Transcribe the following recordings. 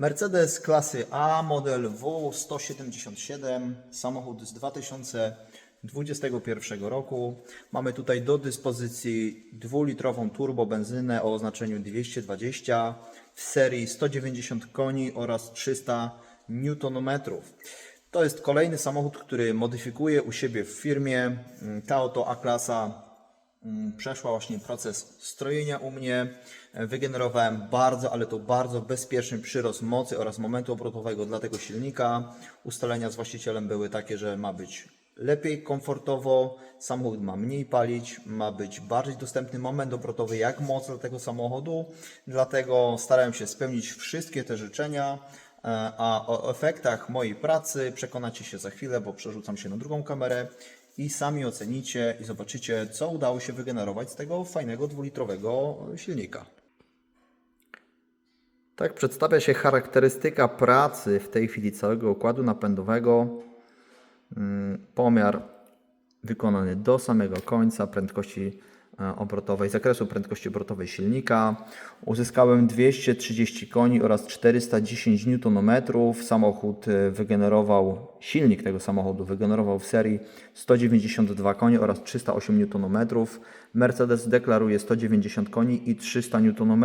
Mercedes klasy A, model W177, samochód z 2021 roku. Mamy tutaj do dyspozycji dwulitrową turbobenzynę o oznaczeniu 220 w serii 190 koni oraz 300 Nm. To jest kolejny samochód, który modyfikuję u siebie w firmie. Ta oto A-klasa przeszła właśnie proces strojenia u mnie. E, Wygenerowałem bardzo, ale to bardzo bezpieczny przyrost mocy oraz momentu obrotowego dla tego silnika. Ustalenia z właścicielem były takie, że ma być lepiej komfortowo, samochód ma mniej palić, ma być bardziej dostępny moment obrotowy, jak moc dla tego samochodu. Dlatego starałem się spełnić wszystkie te życzenia. E, A o efektach mojej pracy przekonacie się za chwilę, bo przerzucam się na drugą kamerę i sami ocenicie i zobaczycie, co udało się wygenerować z tego fajnego dwulitrowego silnika. Tak przedstawia się charakterystyka pracy w tej chwili całego układu napędowego. Mm, Pomiar wykonany do samego końca prędkości obrotowej, zakresu prędkości obrotowej silnika. Uzyskałem 230 koni oraz 410 Nm. Samochód e, wygenerował, silnik tego samochodu wygenerował w serii 192 koni oraz 308 Nm. Mercedes deklaruje 190 koni i 300 Nm.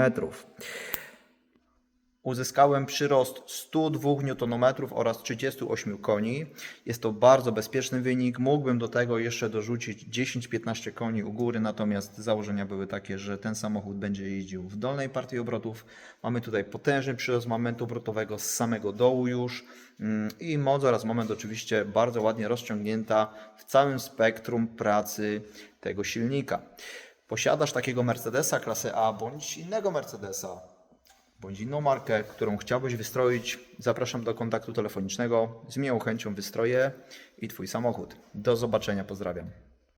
Uzyskałem przyrost 102 Nm oraz 38 koni. Jest to bardzo bezpieczny wynik. Mógłbym do tego jeszcze dorzucić 10-15 koni u góry, natomiast założenia były takie, że ten samochód będzie jeździł w dolnej partii obrotów. Mamy tutaj potężny przyrost momentu obrotowego z samego dołu już Mm, i moc oraz moment oczywiście bardzo ładnie rozciągnięta w całym spektrum pracy tego silnika. Posiadasz takiego Mercedesa klasy A bądź innego Mercedesa, bądź inną markę, którą chciałbyś wystroić, zapraszam do kontaktu telefonicznego. Z miłą chęcią wystroję i Twój samochód. Do zobaczenia, pozdrawiam.